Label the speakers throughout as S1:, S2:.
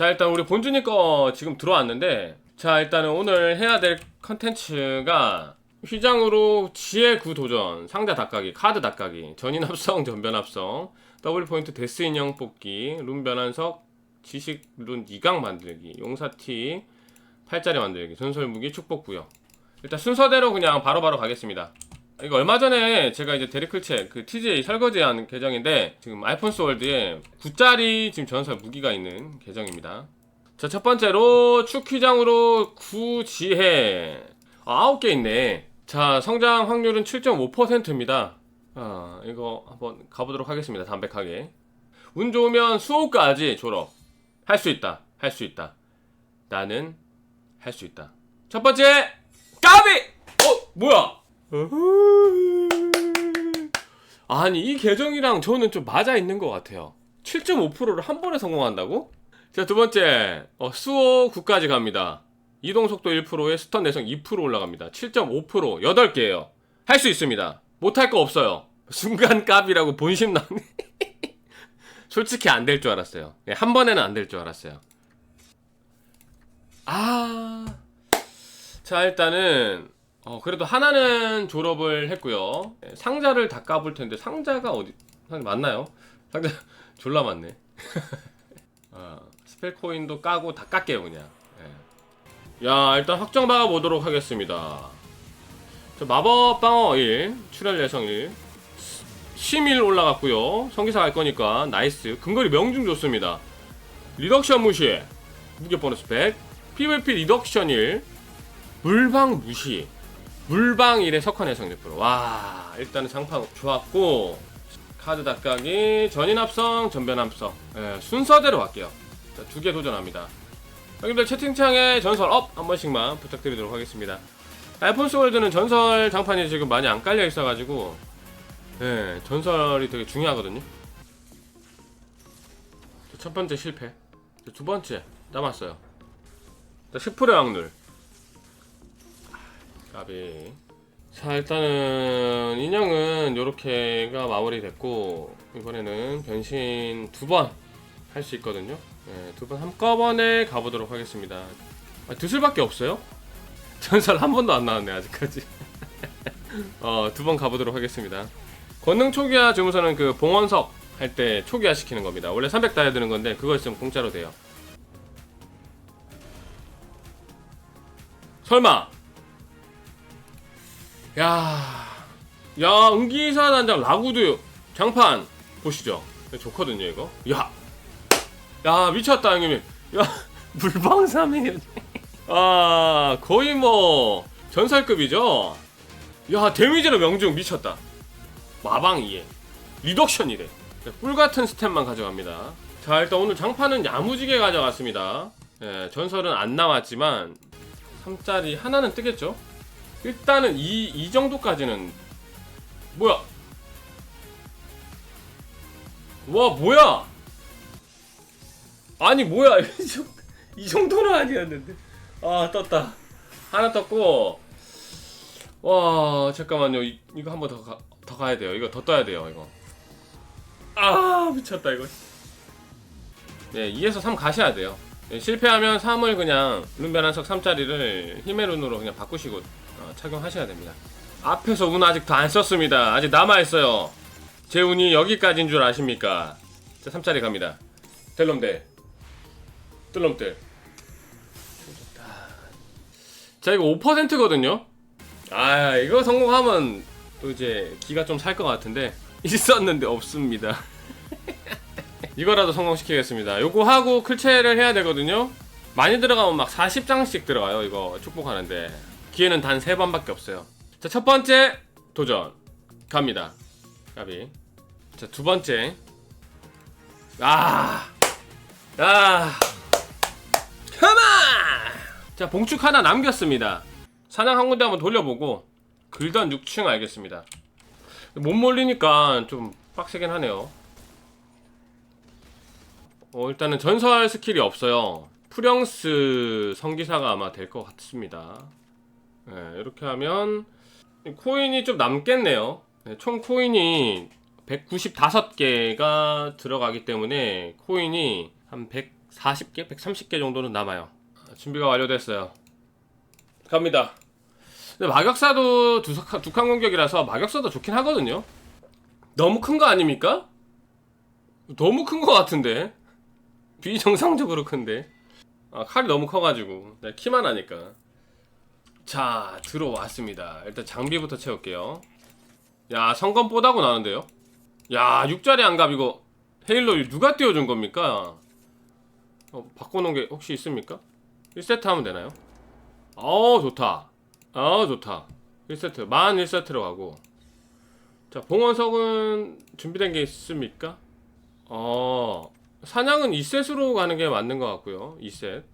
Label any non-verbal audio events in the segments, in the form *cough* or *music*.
S1: 자 일단 우리 본준이 거 지금 들어왔는데 자 일단은 오늘 해야 될 컨텐츠가 휘장으로 지혜 구 도전 상자 닦아기 카드 닦아기 전인 합성 전변 합성 더블 포인트 데스 인형 뽑기 룬 변환석 지식 룬 2강 만들기 용사티 팔자리 만들기 전설 무기 축복 부여 일단 순서대로 그냥 바로바로 가겠습니다 이거 얼마 전에 제가 이제 데리클체 그 TJ 설거지한 계정인데 지금 아이폰 스 월드에 9짜리 지금 전설 무기가 있는 계정입니다. 자, 첫 번째로 축휘장으로 9지혜. 아, 9개 있네. 자, 성장 확률은 7.5%입니다. 아, 이거 한번 가보도록 하겠습니다. 담백하게. 운 좋으면 수호까지 졸업. 할 수 있다. 할 수 있다. 나는 할 수 있다. 첫 번째, 까비! 어, 뭐야? 아니 이 계정이랑 저는 좀 맞아 있는 것 같아요. 7.5%를 한 번에 성공한다고? 자 두 번째 어, 수호 9까지 갑니다. 이동 속도 1%에 스턴 내성 2% 올라갑니다. 7.5% 8개예요. 할 수 있습니다. 못할 거 없어요. 순간 값이라고 본심 나네. *laughs* 솔직히 안 될 줄 알았어요. 예, 한 번에는 안 될 줄 알았어요. 아. 자, 일단은 어, 그래도 하나는 졸업을 했고요. 예, 상자를 다 까볼 텐데 상자가 어디 상자 맞나요? 상자 *laughs* 졸라 많네. *laughs* 어, 스펠 코인도 까고 다 깎게요 그냥. 예. 야 일단 확정 박아 보도록 하겠습니다. 저 마법 방어 1 출혈 예성 1 심일 올라갔고요. 성기사 갈 거니까 나이스. 근거리 명중 좋습니다. 리덕션 무시. 무게 보너스 100. PVP 리덕션 1. 물방 무시. 물방 1에 석환 해성 1%. 와, 일단은 장판 좋았고 카드 닦아기, 전인 합성, 전변 합성. 예, 순서대로 갈게요. 두개 도전합니다. 형님들 채팅창에 전설 업 한 번씩만 부탁드리도록 하겠습니다. 알폰스 월드는 전설 장판이 지금 많이 안 깔려 있어가지고 예, 전설이 되게 중요하거든요. 첫 번째 실패. 두 번째 남았어요. 10%의 확률. 까비. 자 일단은 인형은 요렇게가 마무리됐고 이번에는 변신 두 번 할 수 있거든요. 네, 두번 한꺼번에 가보도록 하겠습니다. 아, 드슬밖에 없어요? *laughs* 전설 한 번도 안 나왔네 아직까지. *laughs* 어, 두 번 가보도록 하겠습니다. 권능 초기화 주무서는 그 봉원석 할 때 초기화 시키는 겁니다. 원래 300 따야 되는 건데 그거 있으면 공짜로 돼요. 설마 야, 야 응기사 단장 라구드 장판 보시죠. 좋거든요 이거. 야, 야 미쳤다 형님. 야 *laughs* 물방사미네. 아 거의 뭐 전설급이죠. 야 데미지로 명중 미쳤다. 마방 2에 리덕션 이래. 꿀 같은 스텝만 가져갑니다. 자 일단 오늘 장판은 야무지게 가져갔습니다. 예, 전설은 안 나왔지만 3짜리 하나는 뜨겠죠? 일단은 이, 이 정도까지는 뭐야? 와 뭐야? 아니 뭐야? *laughs* 이 정도는 아니었는데. 아 떴다. 하나 떴고. 와 잠깐만요. 이, 이거 한 번더더 가야 돼요. 이거 더 떠야 돼요 이거. 아 미쳤다 이거. 네 2에서 3 가셔야 돼요. 네, 실패하면 3을 그냥 룬변환석 3짜리를 힘의 룬으로 그냥 바꾸시고 어, 착용하셔야 됩니다. 앞에서 운 아직도 안 썼습니다. 아직 남아있어요. 제 운이 여기까지인 줄 아십니까? 자, 3짜리 갑니다. 델롬델. 뜰롬델. 자, 이거 5%거든요? 아, 이거 성공하면 또 이제 기가 좀 살 것 같은데. *laughs* 있었는데 없습니다. *laughs* 이거라도 성공시키겠습니다. 요거 하고 클체를 해야 되거든요. 많이 들어가면 막 40장씩 들어가요. 이거 축복하는데 기회는 단 3번밖에 없어요. 자, 첫 번째 도전 갑니다. 가비. 자, 두 번째. 아. 아. 컴온! 자, 봉축 하나 남겼습니다. 사냥 한 군데 한번 돌려보고 글던 6층 알겠습니다. 못 몰리니까 좀 빡세긴 하네요. 어, 일단은 전설 스킬이 없어요. 프령스 성기사가 아마 될 것 같습니다. 네, 이렇게 하면 코인이 좀 남겠네요. 네, 총 코인이 195개가 들어가기 때문에 코인이 한 140개, 130개 정도는 남아요. 준비가 완료됐어요. 갑니다. 근데 마격사도 두칸 두칸 공격이라서 마격사도 좋긴 하거든요. 너무 큰 거 아닙니까? 너무 큰 거 같은데 비정상적으로 큰데 아, 칼이 너무 커가지고 네, 키만 하니까 자 들어왔습니다. 일단 장비부터 채울게요. 야 성검 뽀다고 나는데요? 야 6자리 안갑 이거 헤일로 누가 띄워준 겁니까? 어, 바꿔놓은 게 혹시 있습니까? 1세트 하면 되나요? 어 좋다 아 좋다 1세트 만 1세트로 가고 자 봉원석은 준비된 게 있습니까? 어 사냥은 2셋으로 가는 게 맞는 것 같고요 2셋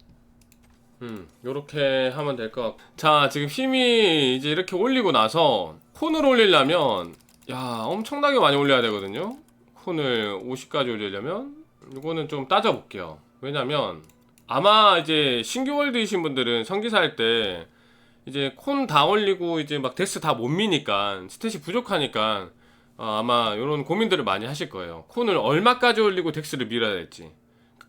S1: 음 요렇게 하면 될 것 같고 자 지금 힘이 이제 이렇게 올리고 나서 콘을 올리려면 야 엄청나게 많이 올려야 되거든요 콘을 50까지 올리려면 이거는 좀 따져볼게요 왜냐면 아마 이제 신규 월드이신 분들은 성기사 할 때 이제 콘 다 올리고 이제 막 데스 다 못 미니까 스탯이 부족하니까 어, 아마 이런 고민들을 많이 하실 거예요. 콘을 얼마까지 올리고 덱스를 밀어야 될지.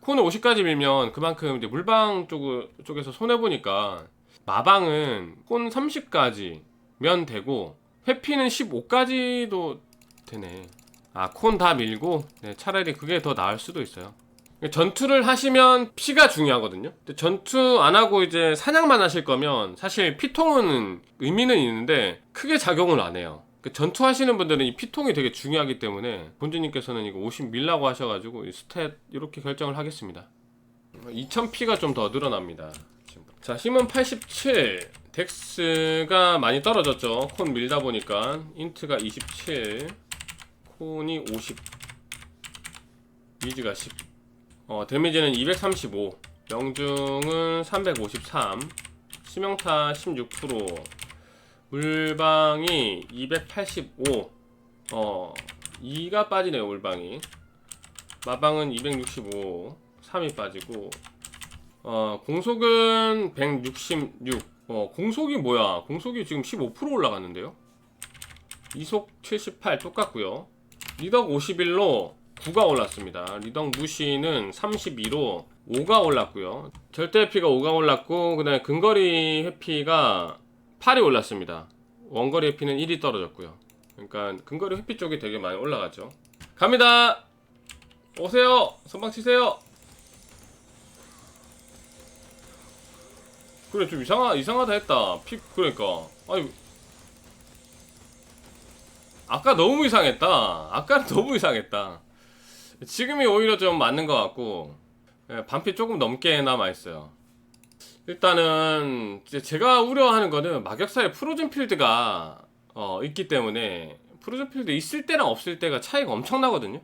S1: 콘을 50까지 밀면 그만큼 이제 물방 쪽, 쪽에서 손해 보니까 마방은 콘 30까지면 되고 회피는 15까지도 되네. 아 콘 다 밀고 네, 차라리 그게 더 나을 수도 있어요. 전투를 하시면 피가 중요하거든요. 전투 안 하고 이제 사냥만 하실 거면 사실 피통은 의미는 있는데 크게 작용을 안 해요. 그 전투 하시는 분들은 이 피통이 되게 중요하기 때문에 본주님께서는 이거 50 밀라고 하셔가지고 이 스탯 이렇게 결정을 하겠습니다. 2000피가 좀 더 늘어납니다. 자 힘은 87 덱스가 많이 떨어졌죠. 콘 밀다 보니까. 인트가 27 콘이 50 위즈가 10 어, 데미지는 235, 명중은 353, 치명타 16%, 물방이 285, 어, 2가 빠지네요, 물방이. 마방은 265, 3이 빠지고, 어, 공속은 166, 어, 공속이 뭐야? 공속이 지금 15% 올라갔는데요? 이속 78 똑같고요. 리덕 51로 9가 올랐습니다. 리덕 무시는 32로 5가 올랐고요. 절대 회피가 5가 올랐고 그다음에 근거리 회피가 8이 올랐습니다. 원거리 회피는 1이 떨어졌고요. 그러니까 근거리 회피 쪽이 되게 많이 올라갔죠. 갑니다. 오세요. 선방 치세요. 그래 좀 이상하 이상하다 했다. 피 그러니까 아니 아까 너무 이상했다. 아까 *laughs* 너무 이상했다. 지금이 오히려 좀 맞는 것 같고 예, 반피 조금 넘게 남아 있어요. 일단은 제가 우려하는 거는 마격사의 프로즌 필드가 어, 있기 때문에 프로즌 필드 있을 때랑 없을 때가 차이가 엄청나거든요.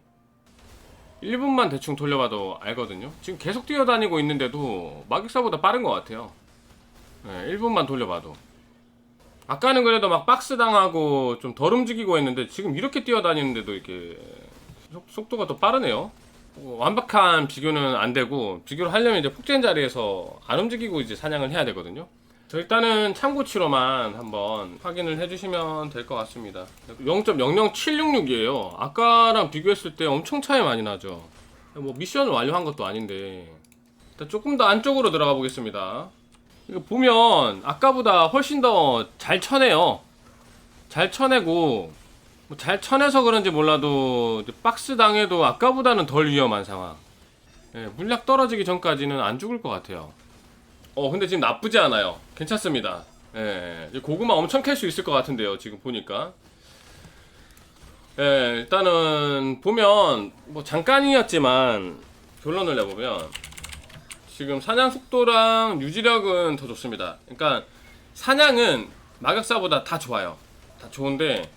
S1: 1분만 대충 돌려봐도 알거든요. 지금 계속 뛰어다니고 있는데도 마격사보다 빠른 것 같아요. 예, 1분만 돌려봐도. 아까는 그래도 막 박스 당하고 좀 덜 움직이고 했는데 지금 이렇게 뛰어다니는데도 이렇게 속, 속도가 더 빠르네요. 어, 완벽한 비교는 안 되고 비교를 하려면 이제 폭젠 자리에서 안 움직이고 이제 사냥을 해야 되거든요. 저 일단은 참고치로만 한번 확인을 해주시면 될 것 같습니다. 0.00766이에요. 아까랑 비교했을 때 엄청 차이 많이 나죠. 뭐 미션을 완료한 것도 아닌데 일단 조금 더 안쪽으로 들어가 보겠습니다. 이거 보면 아까보다 훨씬 더 잘 쳐내요. 잘 쳐내고 뭐 잘 쳐내서 그런지 몰라도 박스 당해도 아까보다는 덜 위험한 상황. 예, 물약 떨어지기 전까지는 안 죽을 것 같아요. 어 근데 지금 나쁘지 않아요. 괜찮습니다. 예, 이제 고구마 엄청 캘 수 있을 것 같은데요. 지금 보니까. 예, 일단은 보면 뭐 잠깐이었지만 결론을 내보면 지금 사냥 속도랑 유지력은 더 좋습니다. 그러니까 사냥은 마격사보다 다 좋아요. 다 좋은데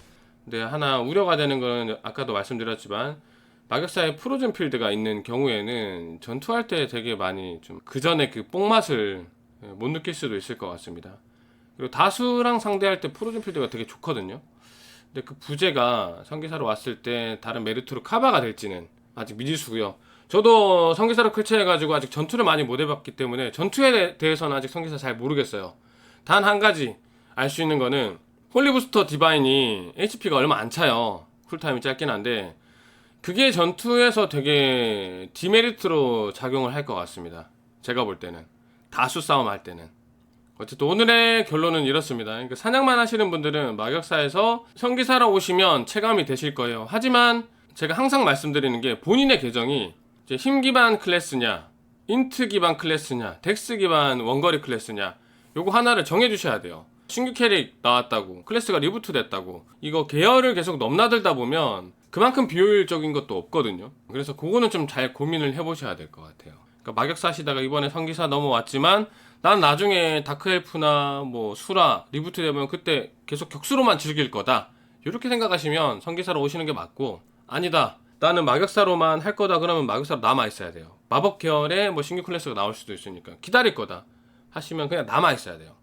S1: 근데 하나 우려가 되는 거는 아까도 말씀드렸지만 마격사의 프로즌 필드가 있는 경우에는 전투할 때 되게 많이 좀 그 전에 그 뽕맛을 예, 못 느낄 수도 있을 것 같습니다. 그리고 다수랑 상대할 때 프로즌 필드가 되게 좋거든요. 근데 그 부재가 성기사로 왔을 때 다른 메리트로 카바가 될지는 아직 미지수고요. 저도 성기사로 클체해가지고 아직 전투를 많이 못 해봤기 때문에 전투에 대해서는 아직 성기사 잘 모르겠어요. 단 한 가지 알 수 있는 거는 홀리부스터 디바인이 HP가 얼마 안 차요. 쿨타임이 짧긴 한데 그게 전투에서 되게 디메리트로 작용을 할 것 같습니다. 제가 볼 때는 다수 싸움 할 때는 어쨌든 오늘의 결론은 이렇습니다. 그러니까 사냥만 하시는 분들은 마격사에서 성기사로 오시면 체감이 되실 거예요. 하지만 제가 항상 말씀드리는 게 본인의 계정이 힘 기반 클래스냐, 인트 기반 클래스냐, 덱스 기반 원거리 클래스냐, 요거 하나를 정해 주셔야 돼요. 신규 캐릭 나왔다고, 클래스가 리부트 됐다고, 이거 계열을 계속 넘나들다 보면 그만큼 비효율적인 것도 없거든요. 그래서 그거는 좀 잘 고민을 해보셔야 될 것 같아요. 그러니까 마격사 하시다가 이번에 성기사 넘어왔지만 난 나중에 다크엘프나 뭐 수라 리부트 되면 그때 계속 격수로만 즐길 거다. 이렇게 생각하시면 성기사로 오시는 게 맞고 아니다. 나는 마격사로만 할 거다 그러면 마격사로 남아 있어야 돼요. 마법 계열의 뭐 신규 클래스가 나올 수도 있으니까 기다릴 거다 하시면 그냥 남아 있어야 돼요.